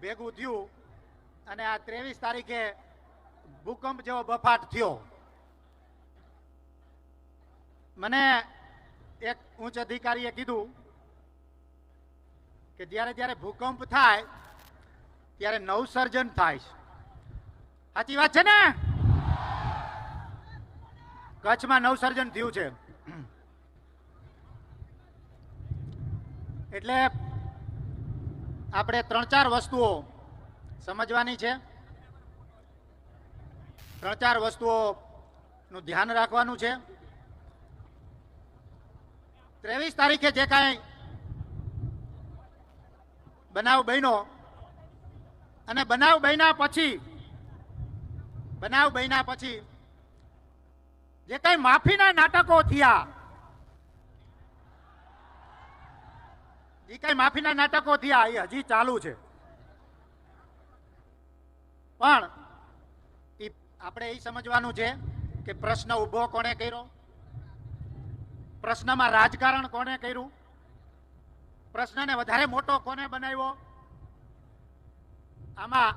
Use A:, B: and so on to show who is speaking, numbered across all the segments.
A: ભેગું થયું અને આ ત્રેવીસ તારીખે ભૂકંપ જેવો બફાટ થયો. મને એક ઉચ્ચ અધિકારીએ કીધું કે જ્યારે જ્યારે ભૂકંપ થાય ત્યારે નવસર્જન થાય છે. સાચી વાત છે ને? કચ્છમાં નવસર્જન થયું છે. એટલે આપણે ત્રણ ચાર વસ્તુઓ સમજવાની છે. ત્રણ ચાર વસ્તુઓનું ધ્યાન રાખવાનું છે. ત્રેવીસ તારીખે જે કાંઈ બનાવ બન્યો અને બનાવ બન્યા પછી, બનાવ બન્યા પછી જે કઈ માફીના નાટકો થયા જે કઈ માફીના નાટકો થયા એ હજી ચાલુ છે. પણ એ આપણે એ સમજવાનું છે કે પ્રશ્ન ઊભો કોણે કર્યો? પ્રશ્નમાં રાજકારણ કોણે કર્યું? પ્રશ્નને વધારે મોટો કોને બનાવ્યો? આમાં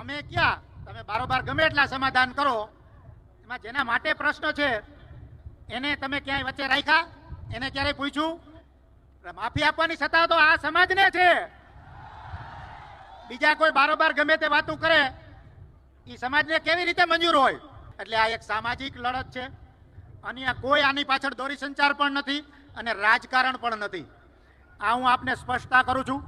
A: અમે ક્યાં? તમે બારોબાર ગમે એટલા સમાધાન કરો, એમાં જેના માટે પ્રશ્ન છે, એને તમે ક્યાંય વચ્ચે રાખ્યા? એને ક્યારેય પૂછ્યું? માફી આપવાની સત્તા તો આ સમાજને છે. બીજા કોઈ બારોબાર ગમે તે વાતો કરે એ સમાજને કેવી રીતે મંજૂર હોય? એટલે આ એક સામાજિક લડત છે. અન્ય કોઈ આની પાછળ દોરી સંચાર પણ નથી અને રાજકારણ પણ નથી. આ હું આપને સ્પષ્ટતા કરું છું.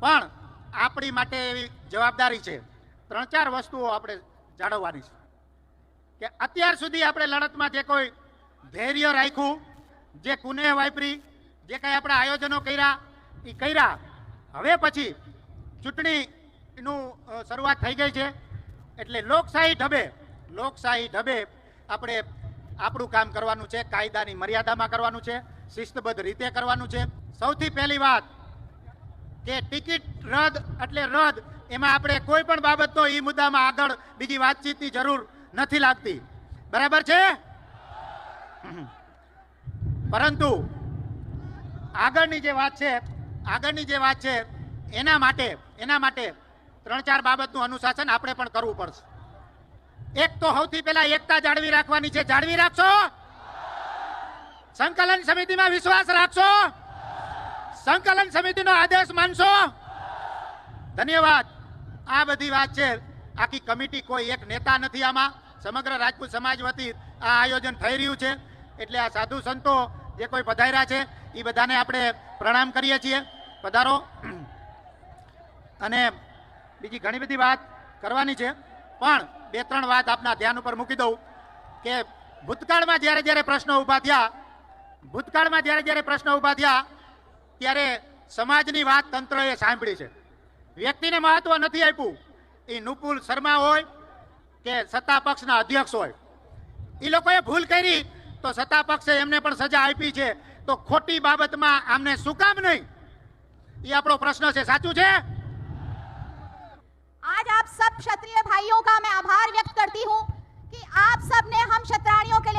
A: પણ આપણી માટે એવી જવાબદારી છે. ત્રણ ચાર વસ્તુઓ આપણે જાળવવાની છે. કે અત્યાર સુધી આપણે લડતમાં જે કોઈ ધૈર્ય રાખ્યું, જે કુને વાપરી જે કાંઈ આપણે આયોજનો કર્યા એ કર્યા. હવે પછી ચૂંટણીનું શરૂઆત થઈ ગઈ છે. એટલે લોકશાહી ઢબે લોકશાહી ઢબે આપણે આપણું કામ કરવાનું છે, કાયદાની મર્યાદામાં કરવાનું છે, શિસ્તબદ્ધ રીતે કરવાનું છે. સૌથી પહેલી વાત કે ટિકિટ રદ એટલે રદ, એમાં આપણે કોઈ પણ બાબતનો એ મુદ્દામાં આગળ બીજી વાતચીતની જરૂર નથી લાગતી. બરાબર છે? પરંતુ આગળની જે વાત છે, આગળની જે વાત છે, એના માટે એના માટે ત્રણ ચાર બાબતનું અનુશાસન આપણે પણ કરવું પડશે. એક તો સૌથી પહેલા એકતા જાળવી રાખવાની છે. જાળવી રાખશો? સંકલન સમિતિમાં વિશ્વાસ રાખશો? સંકલન સમિતિનો આદેશ માનશો? ધન્યવાદ. આ બધી વાત છે. આખી કમિટી કોઈ એક નેતા નથી આમાં. સમગ્ર રાજપૂત સમાજ વતી આ આયોજન થઈ રહ્યું છે. એટલે આ સાધુ સંતો જે કોઈ પધાર્યા છે એ બધાને આપણે પ્રણામ કરીએ છીએ. પધારો. અને બીજી ઘણી બધી વાત કરવાની છે, પણ બે ત્રણ વાત આપના ધ્યાન ઉપર મૂકી દઉં કે ભૂતકાળમાં જ્યારે જ્યારે પ્રશ્નો ઊભા થયા, ભૂતકાળમાં જ્યારે જ્યારે પ્રશ્નો ઊભા થયા, ત્યારે સમાજની વાત તંત્રએ સાંભળી છે. વ્યક્તિને મહત્વ નથી આપ્યું. એ નુપુલ શર્મા હોય કે સત્તા પક્ષના અધ્યક્ષ હોય. એ લોકોએ ભૂલ કરી તો સત્તા પક્ષે એમને પણ સજા આપી છે તો ખોટી બાબતમાં આમને શું કામ નહીં એ આપણો પ્રશ્ન છે સાચું છે
B: आज आप सब क्षत्रिय भाइयों का मैं आभार व्यक्त करती हूँ कि आप सब ने हम क्षत्राणियों के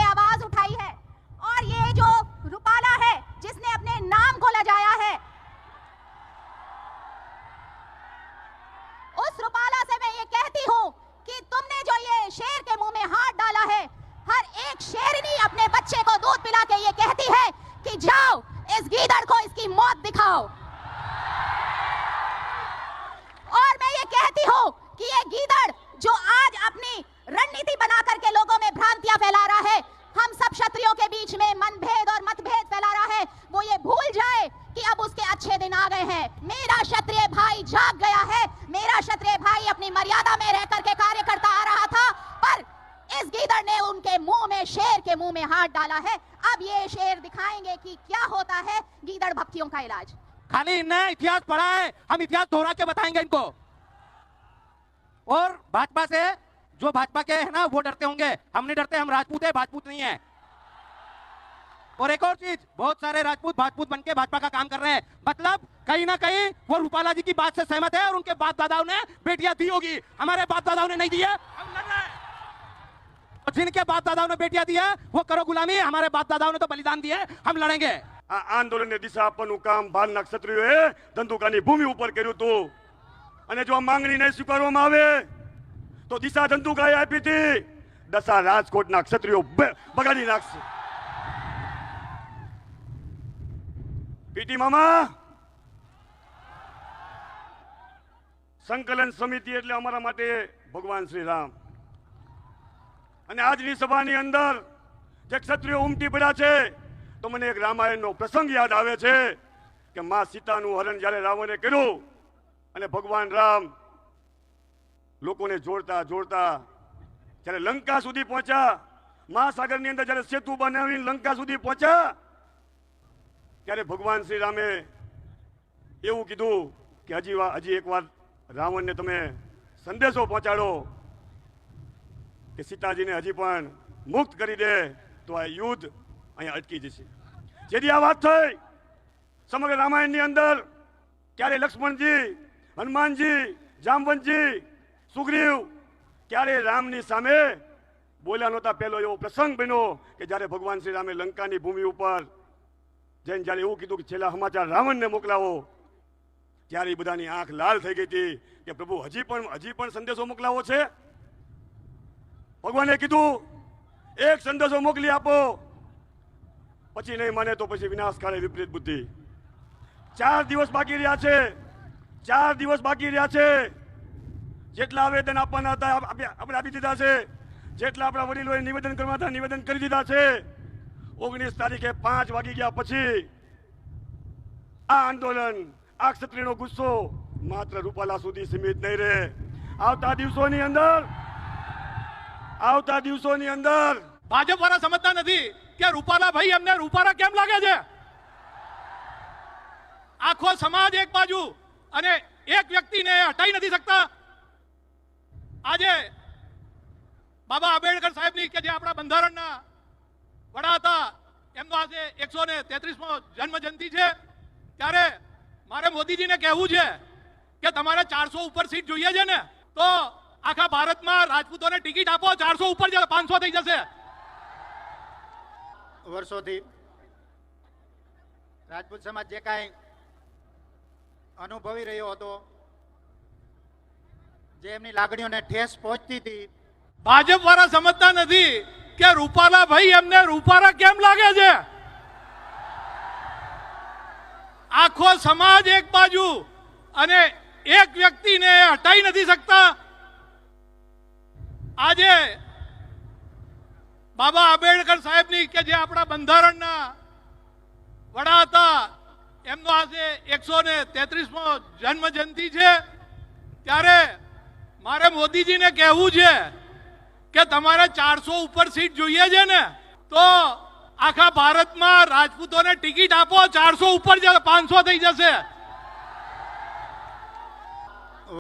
B: कहती है कि जाओ, इस गीदड़ को इसकी मौत दिखाओ। और मैं ये कहती हूँ कि ये गीदड़ जो आज अपनी रणनीति बना करके लोगों में भ्रांतियाँ फैला रहा है, हम सब क्षत्रियों के बीच में मनभेद और मतभेद फैला रहा है, वो ये भूल जाए कि अब उसके अच्छे दिन आ गए हैं। मेरा क्षत्रिय भाई जाग गया है, मेरा क्षत्रिय भाई अपनी मर्यादा में रह करके कार्य करता गीदड़ ने उनके मुँह में, शेर के मुँह में हाथ डाला है। अब ये शेर दिखाएँगे कि क्या होता है गीदड़ भक्तियों का इलाज।
C: खाली इनने इतिहास पढ़ा है, हम इतिहास दोहरा के बताएँगे इनको। और भाजपा से जो भाजपा के है ना, वो डरते होंगे। हम नहीं डरते, हम राजपूत है, भाजपूत नहीं है। और एक और चीज़, बहुत सारे राजपूत, भाजपूत बनके भाजपा का काम कर रहे हैं। मतलब कहीं ना कहीं वो रूपाला जी की बात से सहमत है और उनके बाप दादाओं ने बेटियाँ दी होगी। हमारे बाप दादाओं ने नहीं दी है। जिनके बाप दादाओं ने बेटियां दी है वो करो गुलामी हमारे बाप दादाओं ने तो बलिदान दिए हम लड़ेंगे
D: આ આંદોલનને દિશા આપવાનું કામ ભાલના ક્ષત્રિયોએ ધંધુકાની ભૂમિ ઉપર કર્યું હતું અને જો આ માંગણી નહીં સ્વીકારવામાં આવે તો દિશા ધંધુકાએ આપી હતી દશા રાજકોટના ક્ષત્રિયો બે- બગાડી નાખશે પીટી મામા સંકલન સમિતિ એટલે અમારા માટે ભગવાન શ્રી રામ અને આજની સભાની અંદર જે ક્ષત્રિયો ઉમટી પડ્યા છે, તો મને એક રામાયણનો પ્રસંગ યાદ આવે છે કે મા સીતાનું હરણ જ્યારે રાવણે કર્યું અને ભગવાન રામ લોકોને જોડતા જોડતા જ્યારે લંકા સુધી પહોંચ્યા, મહાસાગરની અંદર જ્યારે સેતુ બનાવીને લંકા સુધી પહોંચ્યા, ત્યારે ભગવાન શ્રી રામે એવું કીધું કે હજી હજી એકવાર રાવણને તમે સંદેશો પહોંચાડો. કે સીતાજીને હજી પણ મુક્ત કરી દે, તો આ યુદ્ધ અહીંયા અટકી જશે. જેથી આ વાત થઈ, સમગ્ર રામાયણની અંદર ક્યારે લક્ષ્મણજી, હનુમાનજી, જામવંતજી, સુગ્રીવ ક્યારે રામની સામે બોલ્યા નહોતા. પહેલો એવો પ્રસંગ બન્યો કે જ્યારે ભગવાન શ્રી રામે લંકાની ભૂમિ ઉપર જઈને જ્યારે એવું કીધું કે છેલ્લા સમાચાર રાવણને મોકલાવો, ત્યારે બધાની આંખ લાલ થઈ ગઈ હતી કે પ્રભુ હજી પણ હજી પણ સંદેશો મોકલાવો છે? ભગવાને કીધું, એક સંદેશો મોકલી આપો. પછી નહીં માને તો પછી વિનાશ કાળે વિપરીત બુદ્ધિ. ચાર દિવસ બાકી રહ્યા છે, ચાર દિવસ બાકી રહ્યા છે. જેટલા આવેદન આપવાના હતા આપી- આપણે આપી દીધા છે. જેટલા આપણા વડીલોએ નિવેદન કરવા હતા, નિવેદન કરી દીધા છે. ઓગણીસ તારીખે પાંચ વાગી ગયા પછી આ આંદોલન, આ ક્ષત્રિયનો ગુસ્સો માત્ર રૂપાલા સુધી સીમિત નહીં રહે. આવતા દિવસોની અંદર આવતા દિવસોની અંદર
E: ભાજપ વાળા સમજતા નથી કે રૂપાલા ભાઈ એમને રૂપાલા કેમ લાગે છે? આખો સમાજ એક બાજુ અને એક વ્યક્તિને હટાઈ નથી શકતા. આજે બાબા આંબેડકર સાહેબની કે જે આપણા બંધારણના વડા હતા, એમનો આજે એકસો ને તેત્રીસમો જન્મ જયંતિ છે. ત્યારે મારે મોદીજીને કહેવું છે કે તમારે ચારસો ઉપર સીટ જોઈએ છે ને? તો આખા ભારતમાં રાજપૂતોને ટિકિટ આપો ચારસો ઉપર પાંચસો થઈ જશે.
A: વર્ષોથી રાજપૂત સમાજ જે કાંઈ અનુભવી રહ્યો હતો જે એમની લાગણીઓને ઠેસ પહોંચતી હતી.
E: ભાજપ વાળા સમજતા નથી કે રૂપાલા ભાઈ એમને રૂપાલા કેમ લાગે છે? આખો સમાજ એક બાજુ અને એક વ્યક્તિને હટાઈ નથી શકતા. આજે બાબા આંબેડકર સાહેબની કે જે આપણા બંધારણના વડા હતા, એમનો આજે એકસો ને તેત્રીસમો જન્મ જયંતિ છે. ત્યારે મારે મોદીજીને કહેવું છે કે તમારે ચારસો ઉપર સીટ જોઈએ છે ને, તો આખા ભારતમાં રાજપૂતોને ટિકિટ આપો, ચારસો ઉપર પાંચસો થઈ જશે.